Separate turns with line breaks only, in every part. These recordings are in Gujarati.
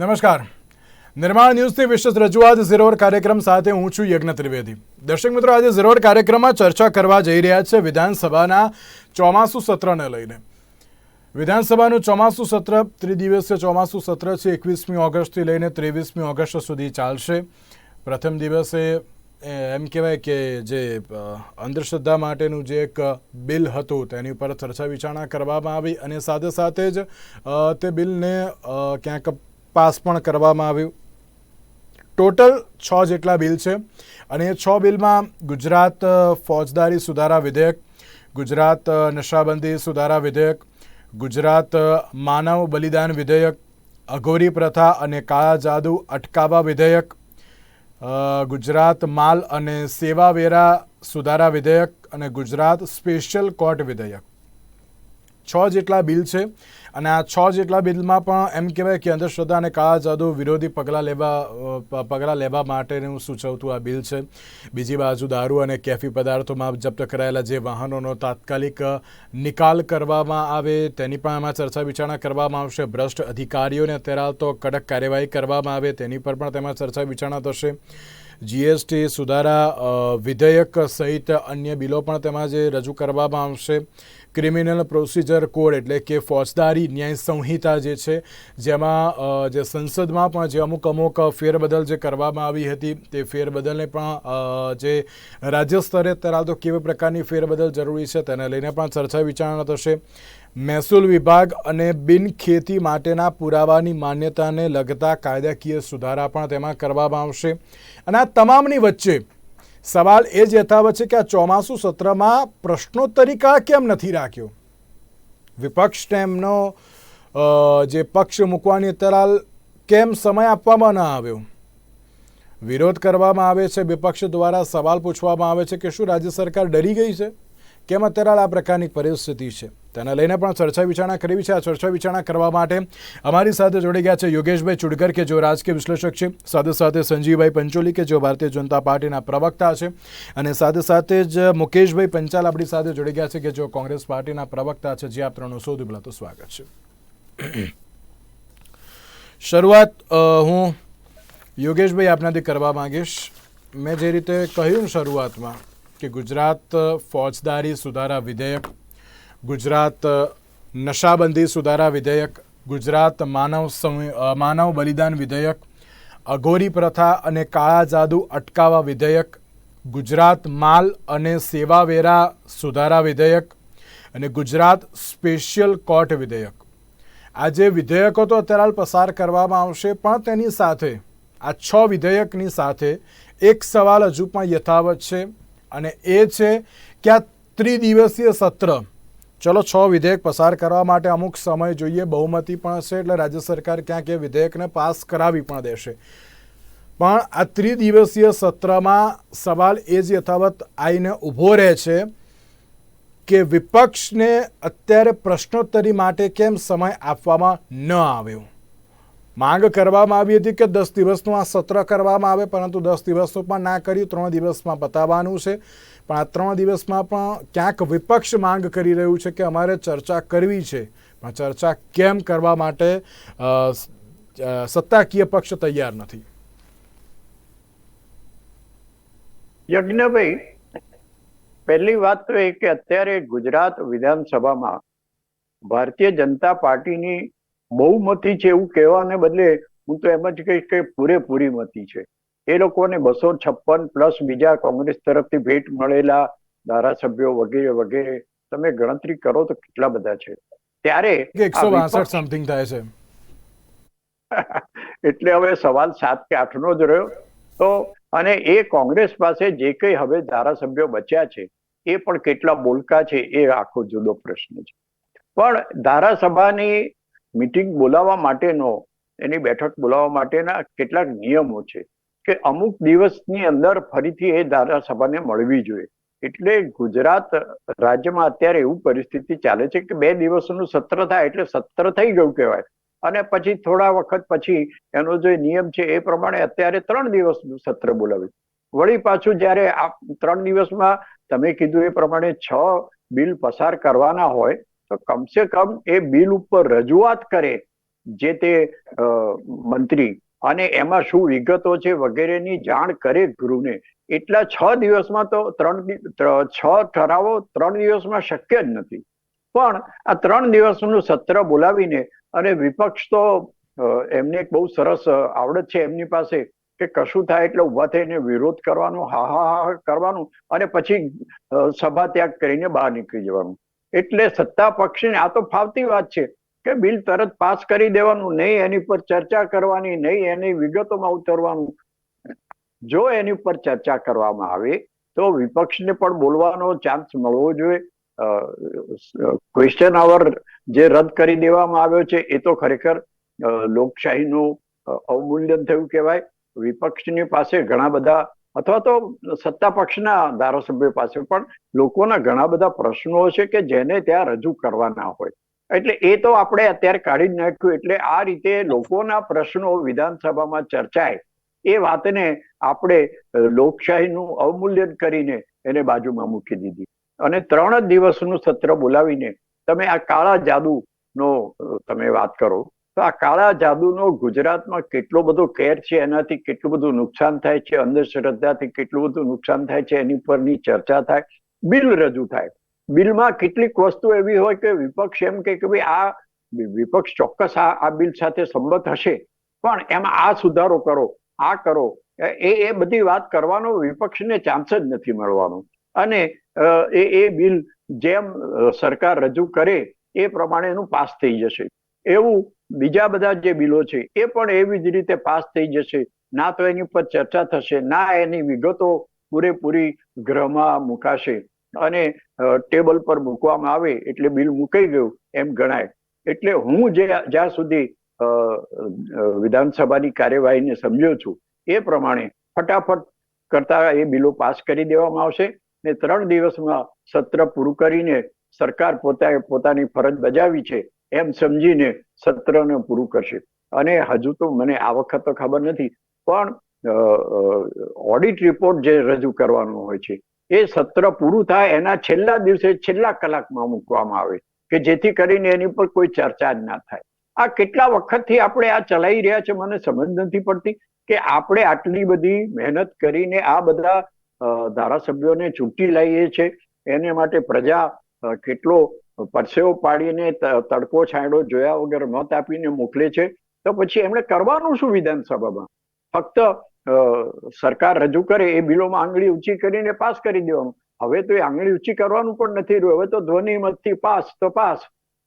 નમસ્કાર. નિર્માણ ન્યૂઝથી વિશેષ રજૂઆત ઝીરોર કાર્યક્રમ સાથે હું છું યજ્ઞ ત્રિવેદી. દર્શક મિત્રો, આજે ઝીરોર કાર્યક્રમમાં ચર્ચા કરવા જઈ રહ્યા છે વિધાનસભાના ચોમાસુ સત્રને લઈને. વિધાનસભાનું ચોમાસુ સત્ર ત્રિદિવસીય ચોમાસુ સત્ર છે, એકવીસમી ઓગસ્ટથી લઈને ત્રેવીસમી ઓગસ્ટ સુધી ચાલશે. પ્રથમ દિવસે એમ કહેવાય કે જે અંધશ્રદ્ધા માટેનું જે એક બિલ હતું, તેની ઉપર ચર્ચા વિચારણા કરવામાં આવી અને સાથે સાથે જ તે બિલને ક્યાંક પાસ પણ કરવામાં આવ્યું. ટોટલ છ જેટલા બિલ છે અને એ છ બિલમાં ગુજરાત ફોજદારી સુધારા વિધેયક, ગુજરાત નશાબંધી સુધારા વિધેયક, ગુજરાત માનવ બલિદાન વિધેયક, અઘોરી પ્રથા અને કાળા જાદુ અટકાવવા વિધેયક ગુજરાત માલ અને સેવા વેરા સુધારા વિધેયક અને ગુજરાત સ્પેશિયલ કોર્ટ વિધેયક. છ જેટલા બિલ છે અને આ છ જેટલા બિલમાં પણ એમ કહેવાય કે અંધશ્રદ્ધા અને કાળા જાદુ વિરોધી પગલાં લેવા પગલાં લેવા માટેનું સૂચવતું આ બિલ છે. બીજી બાજુ દારૂ અને કેફી પદાર્થોમાં જપ્ત કરાયેલા જે વાહનોનો તાત્કાલિક નિકાલ કરવામાં આવે તેની પણ આમાં ચર્ચા વિચારણા કરવામાં આવશે. ભ્રષ્ટ અધિકારીઓને અત્યારે તો કડક કાર્યવાહી કરવામાં આવે તેની પર પણ તેમાં ચર્ચા વિચારણા થશે. જીએસટી સુધારા વિધેયક સહિત અન્ય બિલો પણ તેમાં જે રજૂ કરવામાં આવશે. ક્રિમિનલ પ્રોસિજર કોડ એટલે કે ફોજદારી ન્યાય સંહિતા જે છે, જેમાં જે સંસદમાં પણ જે અમુક અમુક ફેરબદલ જે કરવામાં આવી હતી, તે ફેરબદલને પણ જે રાજ્ય સ્તરે અત્યારે તો કેવી પ્રકારની ફેરબદલ જરૂરી છે તેને લઈને પણ ચર્ચા વિચારણા થશે. મહેસૂલ વિભાગ અને બિન ખેતી માટેના પુરાવાની માન્યતાને લગતા કાયદાકીય સુધારા પણ તેમાં કરવામાં આવશે. અને આ તમામની વચ્ચે સવાલ એ જ યથાવત છે કે આ ચોમાસું સત્રમાં પ્રશ્નોત્તરી કાળ કેમ નથી રાખ્યો? વિપક્ષને એમનો જે પક્ષ મૂકવાની અત્યારે કેમ સમય આપવામાં ન આવ્યો? વિરોધ કરવામાં આવે છે, વિપક્ષ દ્વારા સવાલ પૂછવામાં આવે છે કે શું રાજ્ય સરકાર ડરી ગઈ છે? કેમ અત્યારે આ પ્રકારની પરિસ્થિતિ છે? તેને લઈને પણ ચર્ચા વિચારણા કરવી છે. આ ચર્ચા વિચારણા કરવા માટે અમારી સાથે જોડી ગયા છે યોગેશભાઈ ચુડગર, કે જેઓ રાજકીય વિશ્લેષક છે. સાથે સાથે સંજીવભાઈ પંચોલી, કે જેઓ ભારતીય જનતા પાર્ટીના પ્રવક્તા છે. અને સાથે સાથે જ મુકેશભાઈ પંચાલ આપણી સાથે જોડી ગયા છે, કે જેઓ કોંગ્રેસ પાર્ટીના પ્રવક્તા છે. જે, આપ ત્રણનું સૌથી પહેલાં તો સ્વાગત છે. શરૂઆત હું યોગેશભાઈ આપનાથી કરવા માંગીશ. મેં જે રીતે કહ્યું શરૂઆતમાં કે ગુજરાત ફોજદારી સુધારા વિધેયક, ગુજરાત નશાબંધી સુધારા વિધેયક, ગુજરાત, માનવ માનવ બલિદાન વિધેયક, અઘોરી પ્રથા અને કાળા જાદુ અટકાવવા વિધેયક, ગુજરાત માલ અને સેવા વેરા સુધારા વિધેયક અને ગુજરાત સ્પેશિયલ કોર્ટ વિધેયક. આ જે વિધેયકો તો અત્યારે હાલ પસાર કરવામાં આવશે, પણ તેની સાથે, આ છ વિધેયકની સાથે એક સવાલ હજુ પણ યથાવત છે. અને એ છે કે આ ત્રિદિવસીય સત્ર. ચલો છ વિધેયક પસાર કરવા માટે અમુક સમય જોઈએ. બહુમતી પણ હશે એટલે રાજ્ય સરકાર ક્યાંક એ વિધેયકને પાસ કરાવી પણ દેશે. પણ આ ત્રિદિવસીય સત્રમાં સવાલ એ જ યથાવત આવીને ઊભો રહે છે કે વિપક્ષને અત્યારે પ્રશ્નોત્તરી માટે કેમ સમય આપવામાં ન આવ્યો? માંગ કરવામાં આવી હતી કે દસ દિવસનું આ સત્ર કરવામાં આવે, પરંતુ દસ દિવસનું પણ ના કર્યું. ત્રણ દિવસમાં બતાવવાનું છે. પણ આ ત્રણ દિવસમાં પણ ક્યાંક વિપક્ષ માંગ કરી રહ્યું છે કે અમારે ચર્ચા કરવી છે. પણ ચર્ચા કેમ કરવા માટે સત્તાકીય પક્ષ તૈયાર નથી?
યજ્ઞભાઈ, પહેલી વાત તો એ કે અત્યારે ગુજરાત વિધાનસભામાં ભારતીય જનતા પાર્ટીની બહુમતી છે એવું કહેવાને બદલે હું તો એમ જ કહીશ કે પૂરેપૂરી મતી છે. એ લોકોને બસો છપ્પન પ્લસ બીજા કોંગ્રેસ તરફથી ભેટ મળેલા ધારાસભ્યો વગેરે વગેરે તમે ગણતરી કરો તો કેટલા બધા છે. ત્યારે
એકસો બાસઠ સમથિંગ થાય છે.
એટલે હવે સવાલ સાત કે આઠ નો જ રહ્યો. તો અને એ કોંગ્રેસ પાસે જે કંઈ હવે ધારાસભ્યો બચ્યા છે એ પણ કેટલા બોલકા છે એ આખો જુદો પ્રશ્ન છે. પણ ધારાસભાની મીટિંગ બોલાવવા માટેનો, એની બેઠક બોલાવવા માટેના કેટલાક નિયમો છે કે અમુક દિવસની અંદર ફરીથી એ ધારાસભાને મળવી જોઈએ. એટલે ગુજરાત રાજ્યમાં અત્યારે એવું પરિસ્થિતિ ચાલે છે કે બે દિવસનું સત્ર થાય એટલે સત્ર થઈ ગયું કહેવાય. અને પછી થોડા વખત પછી એનો જે નિયમ છે એ પ્રમાણે અત્યારે ત્રણ દિવસનું સત્ર બોલાવ્યું. વળી પાછું જ્યારે આ ત્રણ દિવસમાં તમે કીધું એ પ્રમાણે છ બિલ પસાર કરવાના હોય તો કમસે કમ એ બિલ ઉપર રજૂઆત કરે જે તે મંત્રી અને એમાં શું વિગતો છે વગેરેની જાણ કરે ગૃહને એટલા છ દિવસમાં તો ત્રણ છ ઠરાવો ત્રણ દિવસમાં શક્ય જ નથી. પણ આ ત્રણ દિવસનું સત્ર બોલાવીને અને વિપક્ષ તો એમને બહુ સરસ આવડત છે એમની પાસે કે કશું થાય એટલે ઊભા થઈને વિરોધ કરવાનો, હા હા હા કરવાનું અને પછી સભા ત્યાગ કરીને બહાર નીકળી જવાનું. એટલે સત્તા પક્ષને, આ તો ફાવતી વાત છે કે બિલ તરત પાસ કરી દેવાનું, નહીં એની પર ચર્ચા કરવાની, નહીં એની વિગતોમાં ઉતરવાનું. જો એની ઉપર ચર્ચા કરવામાં આવે, તો વિપક્ષને પણ બોલવાનો ચાન્સ મળવો જોઈએ. ક્વેશ્ચન અવર જે રદ કરી દેવામાં આવ્યો છે, એ તો ખરેખર લોકશાહીનું અવમૂલ્યન થયું કહેવાય. વિપક્ષની પાસે ઘણા બધા અથવા તો સત્તા પક્ષના ધારાસભ્યો પાસે. પણ લોકોના ઘણા બધા પ્રશ્નો છે કે જેને ત્યાં રજૂ કરવાના હોય. એટલે એ તો આપણે અત્યારે કાઢી નાખ્યું. એટલે આ રીતે લોકોના પ્રશ્નો વિધાનસભામાં ચર્ચાય. એ વાતને આપણે લોકશાહીનું અવમૂલ્યન કરીને એને બાજુમાં મૂકી દીધી. અને ત્રણ જ દિવસનું સત્ર બોલાવીને તમે આ કાળા જાદુનો નો તમે વાત કરો. તો આ કાળા જાદુનો ગુજરાતમાં કેટલો બધો કેર છે, એનાથી કેટલું બધું નુકસાન થાય છે, અંધશ્રદ્ધાથી કેટલું બધું નુકસાન થાય છે, એની પરની ચર્ચા થાય, બિલ રજૂ થાય. બિલમાં કેટલીક વસ્તુ એવી હોય કે વિપક્ષ એમ કે ભાઈ આ વિપક્ષ ચોક્કસ આ આ બિલ સાથે સંમત હશે, પણ એમાં આ સુધારો કરો, આ કરો, એ એ બધી વાત કરવાનો વિપક્ષને ચાન્સ જ નથી મળવાનો. અને એ એ બિલ જેમ સરકાર રજૂ કરે, એ પ્રમાણે એનું પાસ થઈ જશે. એવું બીજા બધા જે બિલો છે, એ પણ એવી જ રીતે પાસ થઈ જશે. ના તો એની પર ચર્ચા થશે, ના એની વિગતો પૂરેપૂરી ગ્રહમાં મુકાશે. અને ટેબલ પર મૂકવામાં આવે એટલે બિલ મુકાઈ ગયું એમ ગણાય. એટલે હું જે જ્યાં સુધી વિધાનસભાની કાર્યવાહીને સમજ્યો છું, એ પ્રમાણે ફટાફટ કરતા એ બિલો પાસ કરી દેવામાં આવશે ને ત્રણ દિવસમાં સત્ર પૂરું કરીને સરકાર પોતાએ પોતાની ફરજ બજાવી છે. એમ સમજીને સત્રને પૂરું કરશે. અને હજુ તો મને આ વખત તો ખબર નથી, પણ ઓડિટ રિપોર્ટ જે રજૂ કરવાનો હોય છે, એ સત્ર પૂરું થાય એના છેલ્લા દિવસે છેલ્લા કલાકમાં મૂકવામાં આવે કે જેથી કરીને એની પર કોઈ ચર્ચા જ ના થાય. આ કેટલા વખતથી આપણે આ ચલાવી રહ્યા છે મને સમજ નથી પડતી કે આપણે આટલી બધી મહેનત કરીને આ બધા ધારાસભ્યોને ચૂંટી લઈએ છે, એને માટે પ્રજા કેટલો પરસેવો પાડીને તડકો છાંયડો જોયા વગર મત આપીને મોકલે છે, તો પછી એમણે કરવાનું શું વિધાનસભામાં? ફક્ત સરકાર રજૂ કરે એ બિલોમાં આંગળી ઊંચી કરીને પાસ કરી દેવાનું. હવે તો એ આંગળી ઊંચી કરવાનું પણ નથી રહ્યું. હવે તો ધ્વનિ મતથી પાસ, તો પાસ.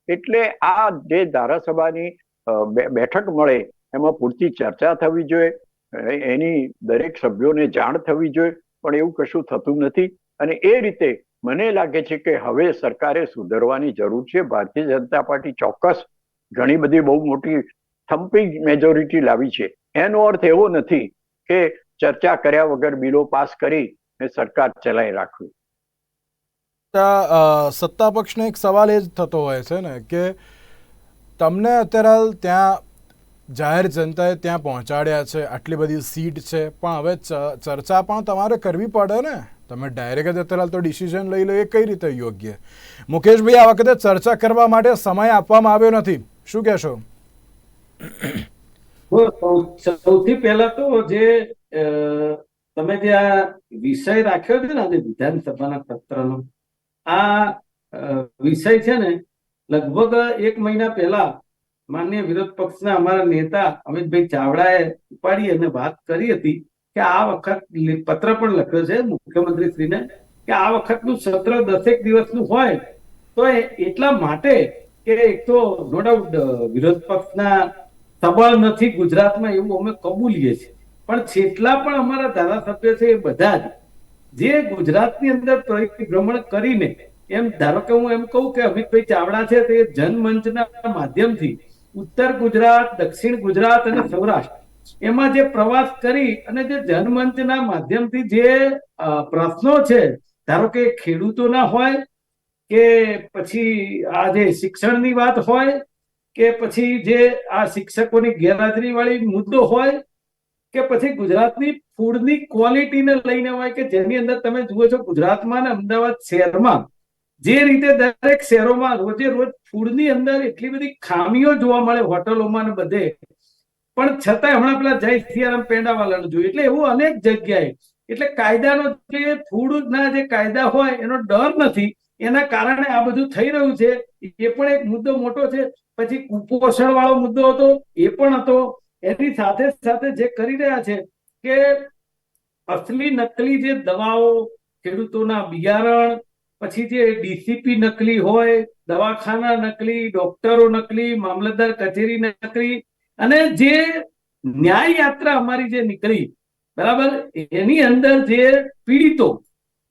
એટલે આ જે ધારાસભાની બેઠક મળે, એમાં પૂરતી ચર્ચા થવી જોઈએ. એની દરેક સભ્યોને જાણ થવી જોઈએ, પણ એવું કશું થતું નથી. અને એ રીતે મને લાગે છે કે હવે સરકારે સુધરવાની જરૂર છે. ભારતીય જનતા પાર્ટી ચોક્કસ ઘણી બધી બહુ મોટી થમ્પિંગ મેજોરિટી લાવી છે. એનો અર્થ એવો નથી કે ચર્ચા કર્યા વગર બિલો પાસ કરી ને સરકાર ચલાવી રાખવી.
સત્તા પક્ષને એક સવાલ એ જ થતો હોય છે ને કે તમને અત્યારે હાલ ત્યાં જાહેર જનતાએ ત્યાં પહોંચાડ્યા છે, આટલી બધી સીટ છે, પણ હવે ચર્ચા પણ તમારે કરવી પડે ને? તમે ડાયરેક્ટ અત્યારે તો ડિસિઝન લઈ લો એ કઈ રીતે યોગ્ય? મુકેશભાઈ, આ વખતે ચર્ચા કરવા માટે સમય આપવામાં આવ્યો નથી. શું કહેશો?
સૌથી પહેલા તો જે તમે જે આ વિષય રાખ્યો છે ને આજે વિધાનસભાના સત્રનો આ વિષય છે ને, લગભગ એક મહિના પહેલા માન્ય વિરોધ પક્ષના અમારા નેતા અમિતભાઈ ચાવડાએ ઉપાડી અને વાત કરી હતી. કે આ વખત પત્ર પણ લખ્યો છે મુખ્યમંત્રી શ્રીને કે આ વખતનું સત્ર દસેક દિવસનું હોય, તો એટલા માટે કે એક તો નો ડાઉટ વિરોધ પક્ષના સબળ નથી ગુજરાતમાં એવું અમે કબૂલીએ છીએ. પણ જેટલા પણ અમારા ધારાસભ્ય છે એ બધા જ, જે ગુજરાતની અંદર પરિભ્રમણ કરીને, એમ ધારો કે હું એમ કહું કે અમિતભાઈ ચાવડા છે તે જનમંચના માધ્યમથી ઉત્તર ગુજરાત, દક્ષિણ ગુજરાત અને સૌરાષ્ટ્ર એમાં જે પ્રવાસ કરી અને જે જનમંચના માધ્યમથી જે પ્રશ્નો છે, ધારો કે ખેડૂતોના હોય, કે પછી આ જે શિક્ષણની વાત હોય, કે પછી જે આ શિક્ષકોની ગેરહાજરી વાળી મુદ્દો હોય, કે પછી ગુજરાતની ફૂડની ક્વોલિટીને લઈને હોય, કે જેની અંદર તમે જુઓ છો ગુજરાતમાં ને અમદાવાદ શહેરમાં, જે રીતે દરેક શહેરોમાં રોજે રોજ ફૂડની અંદર એટલી બધી ખામીઓ જોવા મળે હોટલોમાં ને બધે પણ છતાંય હમણાં પેલા જય સિયારામ પેંડાવાલાનું જોયું. એટલે એવું અનેક જગ્યાએ, એટલે કાયદાનો જે ફૂડના જે કાયદા હોય, એનો ડર નથી. એના કારણે આ બધું થઈ રહ્યું છે. એ પણ એક મુદ્દો મોટો છે. પછી કુપોષણ વાળો મુદ્દો હતો, એ પણ હતો. એની સાથે સાથે જે કરી રહ્યા છે કે અસલી નકલી જે દવાઓ, ખેડૂતોના બિયારણ, પછી જે ડીસીપી નકલી હોય, દવાખાના નકલી, ડોક્ટરો નકલી, મામલતદાર કચેરી નકલી અને જે ન્યાય યાત્રા અમારી જે નીકળી, બરાબર? એની અંદર જે પીડિતો,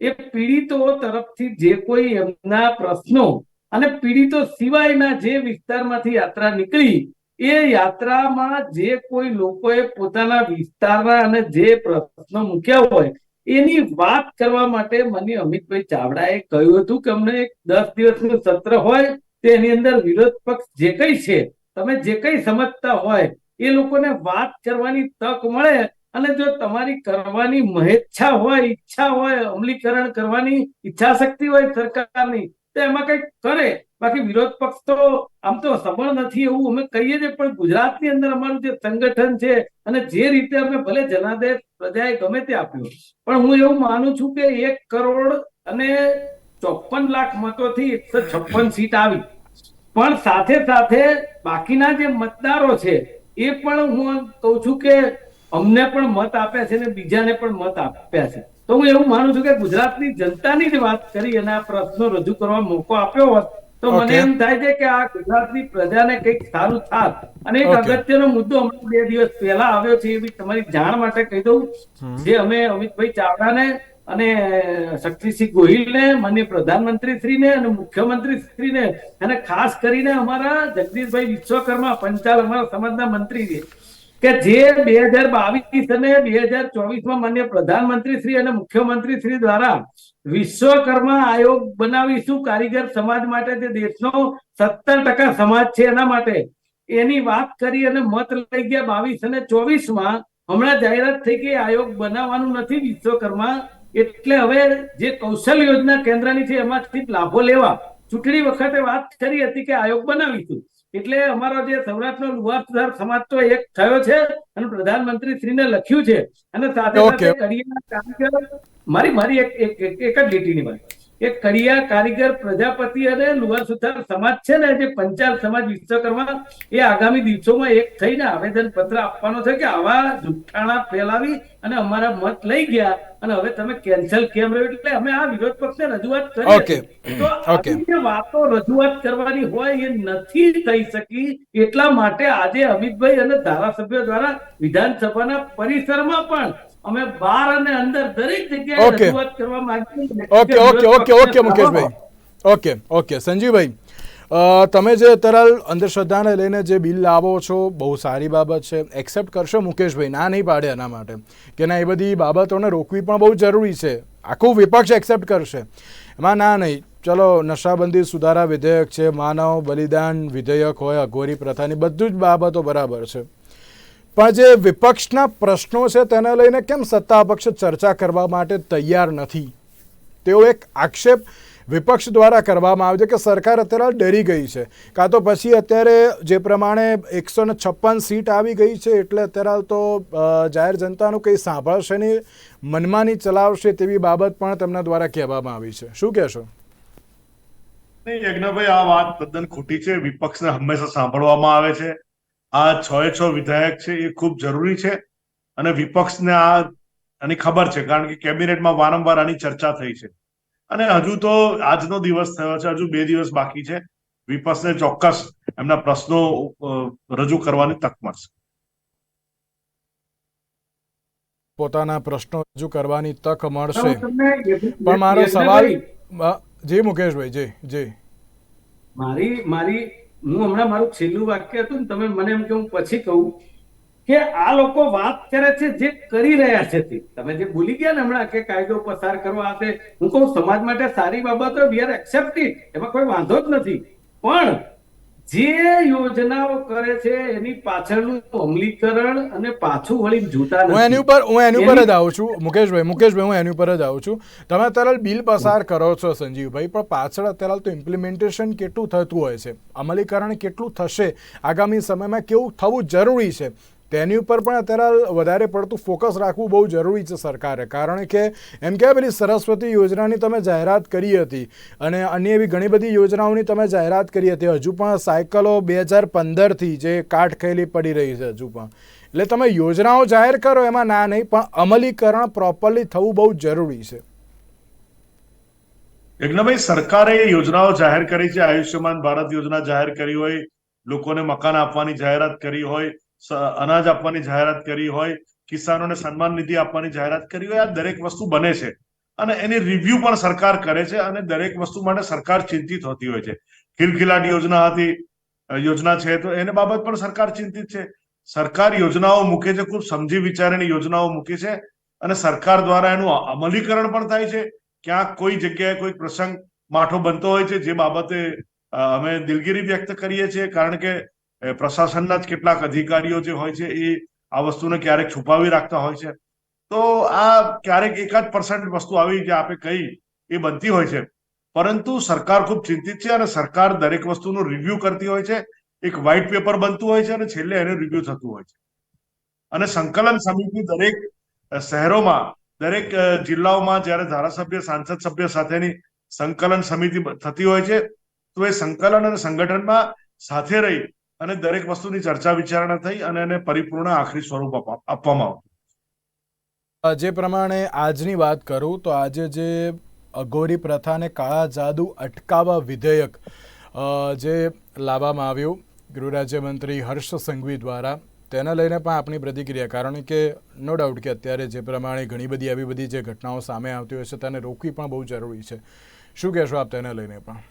એ પીડિતો તરફથી જે કોઈ એમના પ્રશ્નો અને પીડિતો સિવાયના જે વિસ્તારમાંથી યાત્રા નીકળી, એ યાત્રામાં જે કોઈ લોકોએ પોતાના વિસ્તારના અને જે પ્રશ્નો મૂક્યા હોય, એની વાત કરવા માટે મને અમિતભાઈ ચાવડાએ કહ્યું હતું કે અમને દસ દિવસનું સત્ર હોય, તેની અંદર વિરોધ પક્ષ જે કઈ છે તમે જે કઈ સમજતા હોય, એ લોકોને વાત કરવાની તક મળે અને જો તમારી કરવાની મહેચ્છા હોય, ઈચ્છા હોય, અમલીકરણ કરવાની ઈચ્છા શક્તિ હોય સરકારની, તો એમાં કંઈક કરે. બાકી વિરોધ પક્ષ તો આમ તો સબળ નથી એવું અમે કહીએ છીએ, પણ ગુજરાતની અંદર અમારું જે સંગઠન છે અને જે રીતે અમે ભલે જનાદેશ, પ્રજાએ ગમે તે આપ્યો, પણ હું એવું માનું છું કે એક કરોડ અને ચોપન લાખ મતોથી એકસો છપ્પન સીટ આવી. પણ સાથે સાથે બાકીના જે મતદારો છે એ પણ હું કહું છું કે અમને પણ મત આપ્યા છે ને બીજાને પણ મત આપ્યા છે. તો હું એવું માનું છું કે ગુજરાતની જનતાની જ વાત કરી અને આ પ્રશ્નો રજૂ કરવા મોકો આપ્યો હોત તો મને એમ થાય છે કે આ ગુજરાતની પ્રજાને કંઈક સારું થાત. અને એક. અગત્યનો મુદ્દો બે દિવસ પહેલા આવ્યો છે એ બી તમારી જાણ માટે કહી દઉં જે અમે અમિતભાઈ ચાવડાને અને શક્તિસિંહ ગોહિલને માન્ય પ્રધાનમંત્રી શ્રીને અને મુખ્યમંત્રી શ્રીને અને ખાસ કરીને અમારા જગદીશભાઈ વિશ્વકર્મા પંચાલ, અમારા સમાજના મંત્રી કે જે બે હજાર બાવીસ અને બે હજાર ચોવીસમાં માન્ય પ્રધાનમંત્રી શ્રી અને મુખ્યમંત્રી શ્રી દ્વારા વિશ્વકર્મા આયોગ બનાવીશું, કારીગર સમાજ માટે જે દેશનો સત્તર ટકા સમાજ છે એના માટે. એની વાત કરી અને મત લઈ ગયા બાવીસ અને ચોવીસમાં હમણાં જાહેરાત થઈ કે આયોગ બનાવવાનું નથી વિશ્વકર્મા એટલે હવે જે કૌશલ યોજના કેન્દ્રની છે એમાંથી લાભો લેવા ચૂંટણી વખતે વાત કરી હતી કે આયોગ બનાવીશું. એટલે અમારો જે સૌરાષ્ટ્રનો લુહાર સમાજ તો એક થયો છે અને પ્રધાનમંત્રી શ્રીને લખ્યું છે. અને સાથે. સાથે મારી મારી એક એક એક એક જ લીટીની વાત. એક કડિયા કારીગર પ્રજાપતિ અને લુહાર સુથાર સમાજ છે ને જે પંચાલ સમાજ વિશ્વકર્મા એ આગામી દિવસોમાં એક થઈને આવેદન પત્ર આપવાનો છે કે આવા જુઠ્ઠાણા ફેલાવી અને અમારા મત લઈ ગયા. અને હવે તમે કેન્સલ કેમ રહ્યો? એટલે અમે આ વિરોધ પક્ષને રજૂઆત કરી તો આવી વાતો રજૂઆત કરવાની હોય એ નથી થઈ શકી. એટલા માટે આજે અમિતભાઈ અને ધારાસભ્યો દ્વારા વિધાનસભાના પરિસરમાં પણ અમે બહાર અને અંદર દરેક જગ્યાએ રજૂઆત કરવા માંગીએ
ઓકે ઓકે ઓકે ઓકે મુકેશભાઈ. ઓકે ઓકે સંજીવભાઈ તમે જે અત્યારે અંધશ્રદ્ધાને લઈને જે બિલ લાવો છો બહુ સારી બાબત છે. એક્સેપ્ટ કરશો મુકેશભાઈ ના નહીં પાડે એના માટે. કે ના એ બધી બાબતોને રોકવી પણ બહુ જરૂરી છે. આખું વિપક્ષ એક્સેપ્ટ કરશે. એમાં ના નહીં. ચલો નશાબંધી સુધારા વિધેયક છે માનવ બલિદાન વિધેયક હોય અઘોરી પ્રથાની બધું જ બાબતો બરાબર છે. પણ જે વિપક્ષના પ્રશ્નો છે તેને લઈને કેમ સત્તા પક્ષ ચર્ચા કરવા માટે તૈયાર નથી? તેઓ એક આક્ષેપ વિપક્ષ દ્વારા કરવામાં આવે છે કે સરકાર અત્યારે ડરી ગઈ છે. કાં તો પછી અત્યારે જે પ્રમાણે એકસો ને છપ્પન સીટ આવી ગઈ છે એટલે અત્યારે તો જાહેર જનતાનું કંઈ સાંભળશે નહીં, મનમાની ચલાવશે તેવી બાબત પણ તેમના દ્વારા કહેવામાં આવી છે. શું કહેશો?
નહીં, યજ્ઞભાઈ, આ વાત તદ્દન ખોટી છે. વિપક્ષને હંમેશા સાંભળવામાં આવે છે. આ છ એ છ વિધાયક છે એ ખૂબ જરૂરી છે અને વિપક્ષને આ આની ખબર છે કારણ કે કેબિનેટમાં વારંવાર આની ચર્ચા થઈ છે. અને હજુ તો આજનો દિવસ થયો છે હજુ બે દિવસ બાકી છે. વિપક્ષને ચોક્કસ એમના પ્રશ્નો રજૂ કરવાની તક મળશે.
પોતાના પ્રશ્નો રજૂ કરવાની તક મળશે. પણ મારો સવાલ જે મુકેશભાઈ જે જે.
મારી મારી હું હમણાં મારું છેલ્લું વાક્ય હતું ને તમે મને એમ કે હું પછી કહું કે આ લોકો વાત કરે છે જે કરી રહ્યા છે તે. તમે જે ભૂલી ગયા ને હમણાં કે કાયદો પસાર કરવા આ હું કહું, સમાજ માટે સારી બાબતો વી આર એક્સેપ્ટેડ એમાં કોઈ વાંધો જ નથી. પણ જે યોજનાઓ કરે છે એની પાછળનું અમલીકરણ અને પાછું વળી જોતા
હું એની ઉપર હું એની ઉપર જ આવું છું મુકેશભાઈ મુકેશભાઈ હું એની ઉપર જ આવું છું. તમે અત્યારે બિલ પસાર કરો છો સંજીવભાઈ પણ પાછળ અત્યારે તો ઇમ્પ્લિમેન્ટેશન કેટલું થતું હોય છે? અમલીકરણ કેટલું થશે? આગામી સમયમાં કેવું થવું જરૂરી છે? તેની ઉપર પણ અત્યારે વધારે પડતું ફોકસ રાખવું બહુ જરૂરી છે સરકારે. કારણ કે એમ કે પેલી સરસ્વતી યોજનાની તમે જાહેરાત કરી હતી અને અન્ય એવી ઘણી બધી યોજનાઓની તમે જાહેરાત કરી હતી. હજુ પણ સાયકલો બે હજાર પંદરથી જે કાટ ખેલી પડી રહી છે હજુ પણ. એટલે તમે યોજનાઓ જાહેર કરો એમાં ના નહીં, પણ અમલીકરણ પ્રોપરલી થવું બહુ જરૂરી છે.
યજ્ઞભાઈ સરકારે યોજનાઓ જાહેર કરી છે. આયુષ્યમાન ભારત યોજના જાહેર કરી હોય, લોકોને મકાન આપવાની જાહેરાત કરી હોય અનાજ આપવાની જાહેરાત કરી હોય, કિસાનોને સન્માન નિધિ આપવાની જાહેરાત કરી હોય, આ દરેક વસ્તુ બને છે. અને એની રિવ્યુ પણ સરકાર કરે છે અને દરેક વસ્તુ માટે સરકાર ચિંતિત હોતી હોય છે. ખિલખિલાટ યોજના હતી યોજના છે, તો એને બાબત પણ સરકાર ચિંતિત છે. સરકાર યોજનાઓ મૂકે છે, ખૂબ સમજી વિચારીને યોજનાઓ મૂકે છે અને સરકાર દ્વારા એનું અમલીકરણ પણ થાય છે. ક્યાંક કોઈ જગ્યાએ કોઈ પ્રસંગ માઠો બનતો હોય છે, જે બાબતે અમે દિલગીરી વ્યક્ત કરીએ છીએ, કારણ કે પ્રશાસનના જ કેટલાક અધિકારીઓ જે હોય છે, એ આ વસ્તુને ક્યારેક છુપાવી રાખતા હોય છે. તો આ ક્યારેક એકાદ પર્સન્ટ વસ્તુ આવી જે આપે કહી એ બનતી હોય છે. પરંતુ સરકાર ખૂબ ચિંતિત છે અને સરકાર દરેક વસ્તુનું રિવ્યુ કરતી હોય છે. એક વ્હાઇટ પેપર બનતું હોય છે અને છેલ્લે એનું રિવ્યુ થતું હોય છે. અને સંકલન સમિતિ દરેક શહેરોમાં, દરેક જિલ્લાઓમાં જ્યારે ધારાસભ્ય, સાંસદ સભ્ય સાથેની સંકલન સમિતિ થતી હોય છે, તો એ સંકલન અને સંગઠનમાં સાથે રહી અને દરેક વસ્તુની ચર્ચા વિચારણા થઈ અને એને પરિપૂર્ણ આખરી સ્વરૂપ આપવામાં આવતું.
જે પ્રમાણે આજની વાત કરું, તો આજે જે અઘોરી પ્રથાને કાળા જાદુ અટકાવવા વિધેયક જે લાવવામાં આવ્યું ગૃહ રાજ્યમંત્રી હર્ષ સંઘવી દ્વારા, તેને લઈને પણ આપણી પ્રતિક્રિયા. કારણ કે નો ડાઉટ કે અત્યારે જે પ્રમાણે ઘણી બધી આવી બધી જે ઘટનાઓ સામે આવતી હોય છે, તેને રોકવી પણ બહુ જરૂરી છે. શું કહેશો આપ તેને લઈને પણ?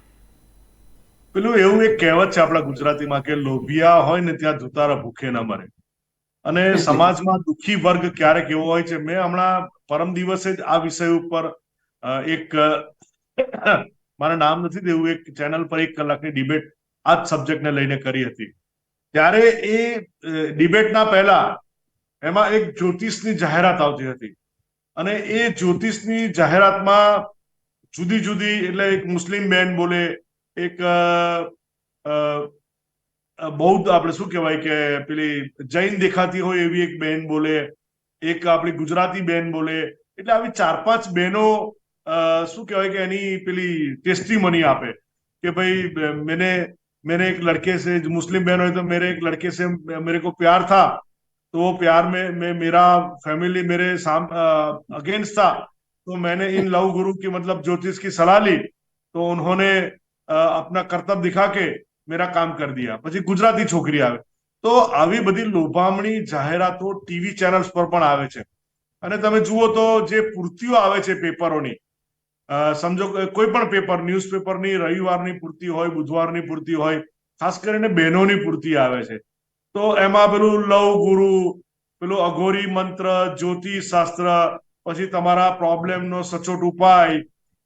પેલું એવું એક કહેવત છે આપણા ગુજરાતીમાં કે લોભિયા હોય ને ત્યાં ધુતારા ભૂખે ન મરે. અને સમાજમાં દુઃખી વર્ગ ક્યારેક એવો હોય છે મેં હમણાં પરમ દિવસે જ આ વિષય ઉપર એક મારા નામ નથી દેવું એક ચેનલ પર એક કલાકની ડિબેટ આ જ સબ્જેક્ટને લઈને કરી હતી. ત્યારે એ ડિબેટના પહેલા એમાં એક જ્યોતિષની જાહેરાત આવતી હતી. અને એ જ્યોતિષની જાહેરાતમાં જુદી જુદી એટલે એક મુસ્લિમ બેન બોલે એક અ, અ, અ, બૌદ્ધ આપણે શું કહેવાય કે પેલી જૈન દેખાતી હોય એવી એક બેન બોલે એક આપણી ગુજરાતી બેન બોલે એટલે આવી ચાર પાંચ બહેનો અ, શું કહેવાય કે એની પેલી ટેસ્ટિમની આપે કે ભાઈ મેને मैंने एक लड़के से जो मुस्लिम बहन हुई तो मेरे एक लड़के से मेरे को प्यार था तो वो प्यार में, में मेरा फैमिली मेरे साम अगेंस्ट था तो मैंने इन लव गुरु की मतलब ज्योतिष की सलाह ली तो उन्होंने अ, अपना कर्तव्य दिखा के मेरा काम कर दिया પછી ગુજરાતી છોકરી આવે તો આવી બધી લોભામણી જાહેરાતો ટીવી ચેનલ્સ પર પણ આવે છે અને તમે જુઓ તો જે પૂર્તિઓ આવે છે પેપરોની અ, સમજો કે કોઈ પણ પેપર ન્યૂઝપેપરની રવિવારની પૂર્તિ હોય બુધવારની પૂર્તિ હોય ખાસ કરીને બહેનોની પૂર્તિ આવે છે તો એમાં પેલું લવ ગુરુ પેલું અઘોરી મંત્ર જ્યોતિષ શાસ્ત્ર પછી તમારા પ્રોબ્લેમનો સચોટ ઉપાય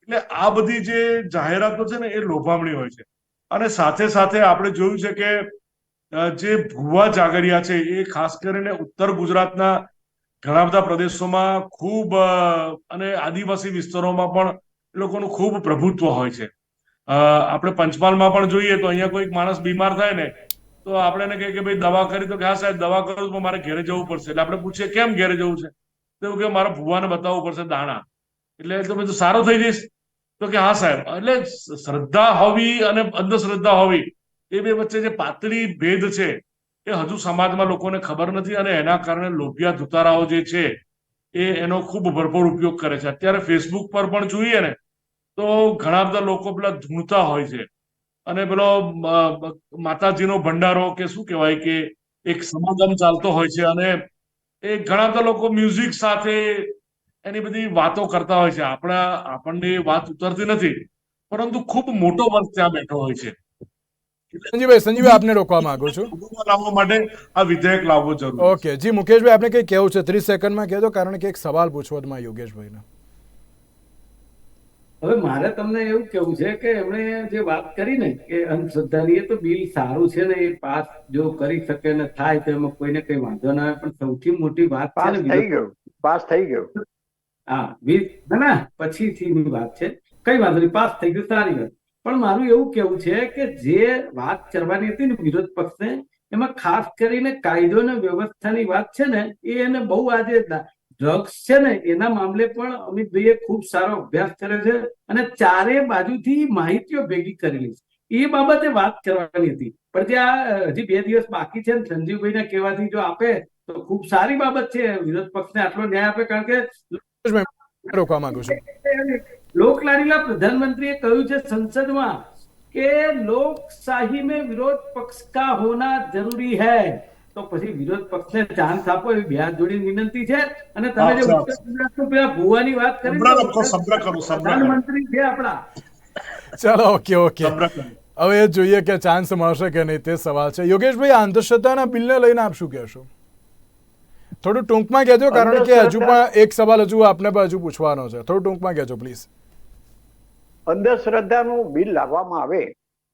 એટલે આ બધી જે જાહેરાતો છે ને એ લોભામણી હોય છે. અને સાથે સાથે આપણે જોયું છે કે જે ભુવા જાગરિયા છે એ ખાસ કરીને ઉત્તર ગુજરાતના ઘણા બધા પ્રદેશોમાં ખૂબ અને આદિવાસી વિસ્તારોમાં પણ એ લોકોનું ખૂબ પ્રભુત્વ હોય છે. આપણે પંચમહાલમાં પણ જોઈએ તો અહીંયા કોઈક માણસ બીમાર થાય ને, તો આપણે કહીએ કે ભાઈ દવા કરી તો કે હા સાહેબ દવા કરું તો મારે ઘેરે જવું પડશે. એટલે આપણે પૂછીએ કેમ ઘરે જવું છે? તો કે મારા ભુવાને બતાવવું પડશે દાણા. એટલે તો સારો થઈ જઈશ. તો કે, હા, સાહેબ, એટલે શ્રદ્ધા હોવી અને અંધશ્રદ્ધા હોવી, એ બે વચ્ચે જે પાતળી ભેદ છે, એ હજુ સમાજમાં લોકોને ખબર નથી અને એના કારણે લોભિયા ધુતારાઓ જે છે, એ એનો ખૂબ ભરપૂર ઉપયોગ કરે છે. અત્યારે ફેસબુક પર પણ જોઈએ ને, તો ઘણા બધા લોકો પેલા ધૂણતા હોય છે અને પેલો માતાજીનો ભંડારો કે શું કહેવાય કે એક સમાગમ ચાલતો હોય છે અને એ ઘણા બધા લોકો મ્યુઝિક સાથે એની બધી વાતો કરતા હોય છે. આપણા આપણને વાત ઉતરતી નથી પરંતુ ખૂબ મોટો વર્ગ ત્યાં બેઠો હોય છે.
સંજીવભાઈ સંજીવભાઈ આપને રોકવા માંગુ છું.
લાવવા માટે આ વિધેયક લાવવો જરૂરી
ઓકે જી મુકેશભાઈ આપને કઈ કહેવું છે? ત્રીસ સેકન્ડમાં કહેજો કારણ કે એક સવાલ પૂછવો તમારે યોગેશભાઈને.
હવે મારે તમને એવું કેવું છે કે એમણે જે વાત કરી ને કે અંધશ્રદ્ધાની એ તો બિલ સારું છે ને એ પાસ જો કરી શકે ને થાય તો એમાં કોઈને કઈ વાંધો ના આવે પણ સૌથી મોટી વાત
પાસ થઈ ગયું પાસ થઈ ગયું.
હા વીસ ના પછીથી વાત છે. કઈ વાંધો નહીં, પાસ થઈ ગયું, સારી વાત. પણ મારું એવું કેવું છે કે જે વાત કરવાની હતી ને વિરોધ પક્ષને, એમાં ખાસ કરીને કાયદો ને વ્યવસ્થાની વાત છે ને, એ એને બહુ આજે ડ્રગ્સ છે ને, એના મામલે પણ અમિતભાઈએ ખૂબ સારો અભ્યાસ કર્યો છે અને ચારે બાજુથી માહિતીઓ ભેગી કરેલી છે. એ બાબતે વાત કરવાની હતી. પણ આ હજી બે દિવસ બાકી છે ને, સંજીવભાઈને કહેવાથી જો આપે, તો ખૂબ સારી બાબત છે વિરોધ પક્ષને આટલો ન્યાય આપે, કારણ કે
રોકવા માંગુ છું.
લોકલાડીલા પ્રધાનમંત્રીએ કહ્યું છે સંસદમાં કે લોકશાહી में વિરોધ પક્ષ કા હોના જરૂરી હૈ. તો પછી વિરોધ પક્ષને ચાન્સ આપો એવી બે જોડી વિનંતી છે. અને તમે જે ઉત્તર ગુજરાતનું પેલા ભુવાની વાત કરી. પ્રધાનમંત્રી છે આપણા.
ચાલો ઓકે ઓકે હવે જોઈએ કે ચાન્સ મળશે કે નહીં તે સવાલ છે. યોગેશભાઈ અંધશ્રદ્ધાના બિલને લઈને આપ શું કહેશો? થોડું ટૂંકમાં કહેજો કારણ કે હજુ પણ એક સવાલ હજુ આપને પણ હજુ પૂછવાનો છે. થોડું ટૂંકમાં કહેજો પ્લીઝ
અંધશ્રદ્ધાનું બિલ લાવવામાં આવે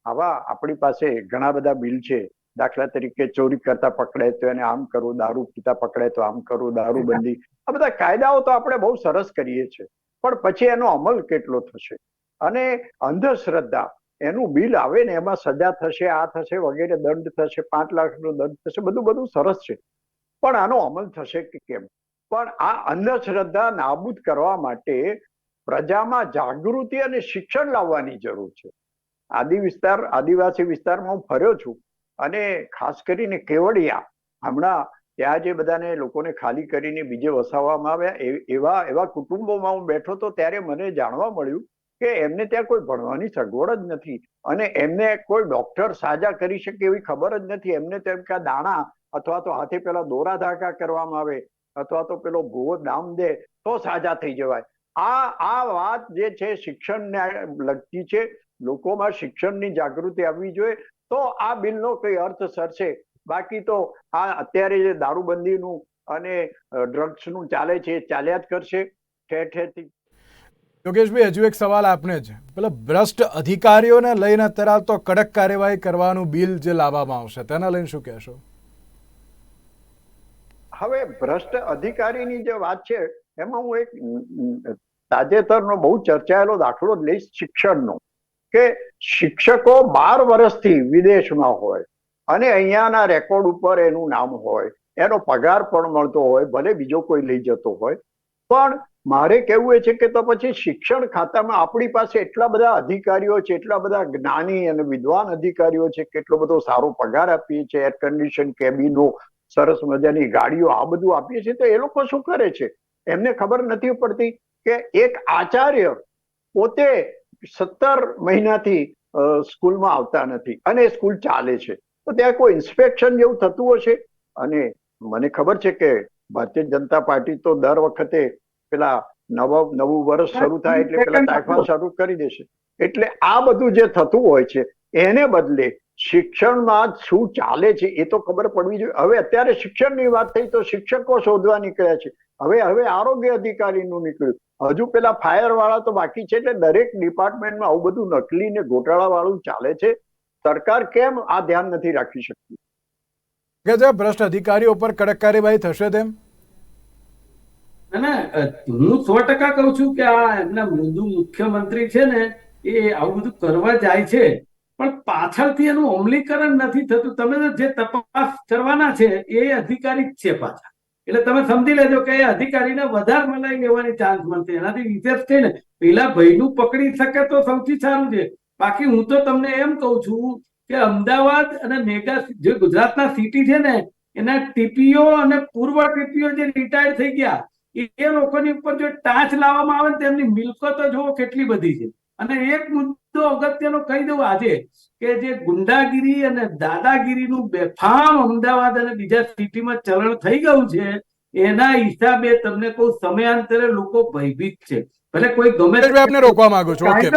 આવા આપણી પાસે ઘણા બધા બિલ છે. દાખલા તરીકે ચોરી કરતા પકડાય તો એને આમ કરવું દારૂ પીતા પકડાય તો આમ કરવું દારૂબંધી આ બધા કાયદાઓ તો આપણે બહુ સરસ કરીએ છીએ. પણ પછી એનો અમલ કેટલો થશે? અને અંધશ્રદ્ધા એનું બિલ આવે ને એમાં સજા થશે આ થશે વગેરે દંડ થશે પાંચ લાખનો દંડ થશે બધું બધું સરસ છે. પણ આનો અમલ થશે કે કેમ? પણ આ અંધશ્રદ્ધા નાબૂદ કરવા માટે પ્રજામાં જાગૃતિ અને શિક્ષણ લાવવાની જરૂર છે. આદિ વિસ્તાર, આદિવાસી વિસ્તારમાં હું ફર્યો છું અને ખાસ કરીને કેવડિયા, હમણાં ત્યાં જે બધાને લોકોને ખાલી કરીને બીજે વસાવવામાં આવ્યા એવા એવા કુટુંબોમાં હું બેઠો તો ત્યારે મને જાણવા મળ્યું કે એમને ત્યાં કોઈ ભણવાની સગવડ જ નથી અને એમને કોઈ ડોક્ટર સાજા કરી શકે એવી ખબર જ નથી. એમને તેમ કે દાણા અથવા તો હાથી પેલા દોરા ધાકા કરવામાં આવે, અથવા તો પેલો ભૂવો દામ દે, તો સાજા થઈ જવાય. આ આ વાત જે છે શિક્ષણને લગતી છે, લોકોમાં શિક્ષણની જાગૃતિ આવવી જોઈએ, તો આ બિલનો કઈ અર્થ સરશે બાકી તો આ અત્યારે જે દારૂબંધીનું અને ડ્રગ્સનું ચાલે છે, એ ચાલ્યા જ કરશે, ઠેર ઠેરથી.
યોગેશભાઈ, હજુ એક સવાલ આપને જ પેલા, ભ્રષ્ટ અધિકારીઓને લઈને અત્યારે તો કડક કાર્યવાહી કરવાનું બિલ જે લાવવામાં આવશે, તેના લઈને શું કહેશો?
હવે ભ્રષ્ટ અધિકારીની જે વાત છે, એમાં હું એક તાજેતરનો બહુ ચર્ચાયેલો દાખલો લઈશ શિક્ષણનો, કે શિક્ષકો બાર વર્ષથી વિદેશમાં હોય અને અહીંયાના રેકોર્ડ ઉપર એનું નામ હોય, એનો પગાર પણ મળતો હોય, ભલે બીજો કોઈ લઈ જતો હોય. પણ મારે કહેવું એ છે કે તો પછી શિક્ષણ ખાતામાં આપણી પાસે એટલા બધા અધિકારીઓ છે, એટલા બધા જ્ઞાની અને વિદ્વાન અધિકારીઓ છે, કેટલો બધો સારો પગાર આપીએ છીએ એર કન્ડિશન કેબિનો સરસ મજાની ગાડીઓ આ બધું આપીએ છીએ તો એ લોકો શું કરે છે? એમને ખબર નથી પડતી કે એક આચાર્ય પોતે સત્તર મહિનાથી સ્કૂલમાં આવતા નથી અને સ્કૂલ ચાલે છે. તો ત્યાં કોઈ ઇન્સ્પેક્શન જેવું થતું હશે? અને મને ખબર છે કે ભારતીય જનતા પાર્ટી તો દર વખતે પેલા નવા નવું વર્ષ શરૂ થાય એટલે પેલા તાઇફા શરૂ કરી દેશે. એટલે આ બધું જે થતું હોય છે એને બદલે શિક્ષણમાં શું ચાલે છે એ તો ખબર પડવી જોઈએ. હવે અત્યારે શિક્ષણની વાત થઈ તો શિક્ષકો શોધવા નીકળ્યા છે. હવે હવે આરોગ્ય અધિકારીનું નીકળ્યું. હજુ પેલા ફાયર વાળા તો બાકી છે એટલે દરેક ડિપાર્ટમેન્ટમાં આવું બધું નકલી ને ગોટાળા વાળું ચાલે છે. સરકાર કેમ આ ધ્યાન નથી રાખી શકતી?
કે ભ્રષ્ટ અધિકારીઓ પર કડક કાર્યવાહી થશે તેમ?
ના ના હું સો ટકા કહું છું કે આ એમના મુખ્યમંત્રી છે ને એ આવું બધું કરવા જાય છે. પણ પાછળથી એનું અમલીકરણ નથી થતું. તમે જે તપાસ કરવાના છે, એ અધિકારી જ છે પાછા. એટલે તમે સમજી લેજો કે એ અધિકારીને વધારે મનાઈ લેવાની ચાન્સ મળશે. એનાથી વિશેષ થઈને પેલા ભાઈનું પકડી શકે તો સૌથી સારું છે. બાકી હું તો તમને એમ કહું છું કે અમદાવાદ અને મેગા જે ગુજરાતના સિટી છે ને, એના ટીપીઓ અને પૂર્વ ટીપીઓ જે રિટાયર થઈ ગયા, એ લોકોની ઉપર જો ટાંચ લાવવામાં આવે ને તેમની મિલકતો જુઓ કેટલી બધી છે. અને એક મુદ્દો અગત્યનો કહી દઉં આજે કે જે ગુંડાગીરી અને દાદાગીરીનું બેફામ અમદાવાદ અને બીજા સિટીમાં ચલણ થઈ ગયું છે એના હિસાબે તમને કહું સમયાંતરે લોકો ભયભીત છે. ભલે કોઈ ગમે
આપને રોકવા માંગુ છું. ઓકે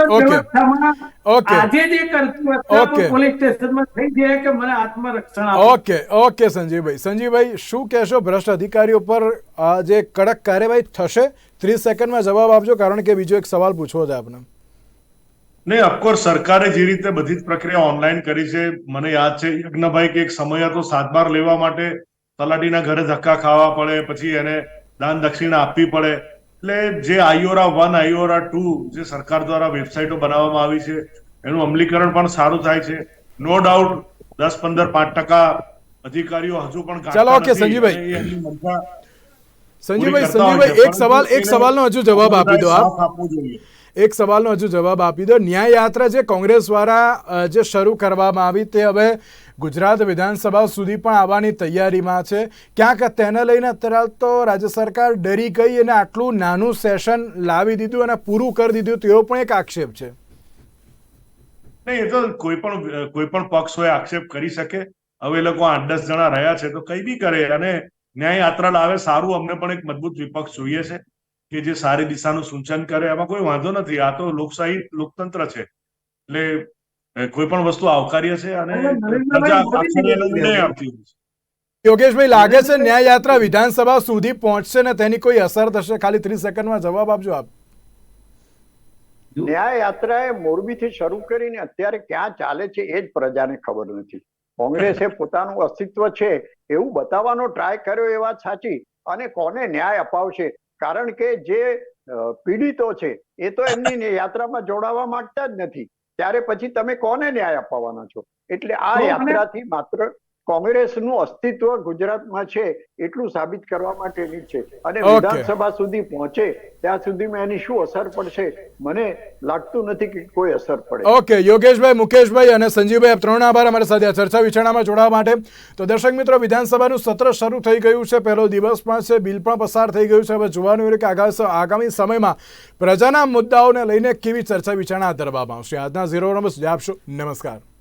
ઓકે
આજે જે કરતું
ઓકે.
પોલીસ સ્ટેશનમાં થઈ જાય કે મને આત્મરક્ષણ આપો.
Okay okay સંજીવભાઈ. સંજીવભાઈ શું કહેશો? ભ્રષ્ટ અધિકારીઓ પર આ જે કડક કાર્યવાહી થશે? ત્રીસ સેકન્ડમાં જવાબ આપજો કારણ કે બીજો એક સવાલ પૂછવો છે આપને.
નહીં ઓફકોર્સ સરકારે જે રીતે બધી જ પ્રક્રિયા ઓનલાઈન કરી છે મને યાદ છે યજ્ઞભાઈ કે એક સમય હતો સાતબાર લેવા માટે તલાટીના ઘરે ધક્કા ખાવા પડે પછી એને દાન દક્ષિણા આપવી પડે. એટલે જે આઈઓરા વન આઈઓરા ટુ જે સરકાર દ્વારા વેબસાઇટો બનાવવામાં આવી છે એનું અમલીકરણ પણ સારું થાય છે. નો ડાઉટ દસ પંદર પાંચ ટકા અધિકારીઓ હજુ પણ
ચાલો, ઓકે,
કરતા હોય
સંજીવભાઈ એક સવાલ એક સવાલનો હજુ જવાબ આપી દો આપ.
આપવો જોઈએ.
એક સવાલનો હજુ જવાબ આપી દો. ન્યાય યાત્રા જે કોંગ્રેસ દ્વારા જે શરૂ કરવામાં આવી તે હવે ગુજરાત વિધાનસભા સુધી પણ આવવાની તૈયારીમાં છે. ક્યાંક તેને લઈને અત્યારે તો રાજ્ય સરકાર ડરી ગઈ અને આટલું નાનું સેશન લાવી દીધું અને પૂરું કરી દીધું તેવો પણ એક આક્ષેપ છે.
નહીં, એ તો કોઈ પણ કોઈ પણ પક્ષ હોય આક્ષેપ કરી શકે. હવે એ લોકો આઠ દસ જણા રહ્યા છે તો કઈ બી કરે અને ન્યાય યાત્રા લાવે સારું અમને પણ એક મજબૂત વિપક્ષ જોઈએ છે. કે જે સારી દિશાનું સૂચન કરે એમાં કોઈ વાંધો નથી. આ તો લોકશાહી લોકતંત્ર છે. એટલે કોઈ પણ વસ્તુ આવકાર્ય છે અને
યોગેશભાઈ લાગે છે ન્યાય યાત્રા વિધાનસભા સુધી પહોંચશે ને તેની કોઈ અસર થશે? ખાલી ત્રીસ સેકન્ડમાં જવાબ આપજો આપ.
ન્યાય યાત્રાએ મોરબીથી શરૂ કરીને અત્યારે ક્યાં ચાલે છે એ જ પ્રજાને ખબર નથી. કોંગ્રેસે પોતાનું અસ્તિત્વ છે એવું બતાવવાનો ટ્રાય કર્યો એ વાત સાચી. અને કોને ન્યાય અપાવશે? કારણ કે જે પીડિતો છે એ તો એમની યાત્રામાં જોડાવા માંગતા જ નથી. ત્યારે પછી તમે કોને ન્યાય અપાવવાના છો? એટલે આ યાત્રાથી માત્ર કોંગ્રેસનું અસ્તિત્વ ગુજરાતમાં છે એટલું સાબિત કરવા માટેની છે. અને વિધાનસભા સુધી પહોંચે ત્યાં સુધીમાં એની શું અસર પડશે? મને લાગતું નથી કે કોઈ અસર પડે.
ઓકે યોગેશભાઈ મુકેશભાઈ અને સંજીવભાઈ આપ ત્રણ આભાર અમારી સાથે આ ચર્ચા વિચારણામાં જોડાવા માટે. તો દર્શક મિત્રો વિધાનસભાનું સત્ર શરૂ થઈ ગયું છે. પહેલો દિવસ પણ છે બિલ પણ પસાર થઈ ગયું છે. હવે જોવાનું રહ્યું કે આગા- આગામી સમયમાં પ્રજાના મુદ્દાઓને લઈને કેવી ચર્ચા વિચારણા હાથ ધરવામાં આવશે. આજના ઝીરો નંબર સુધી આપશો નમસ્કાર.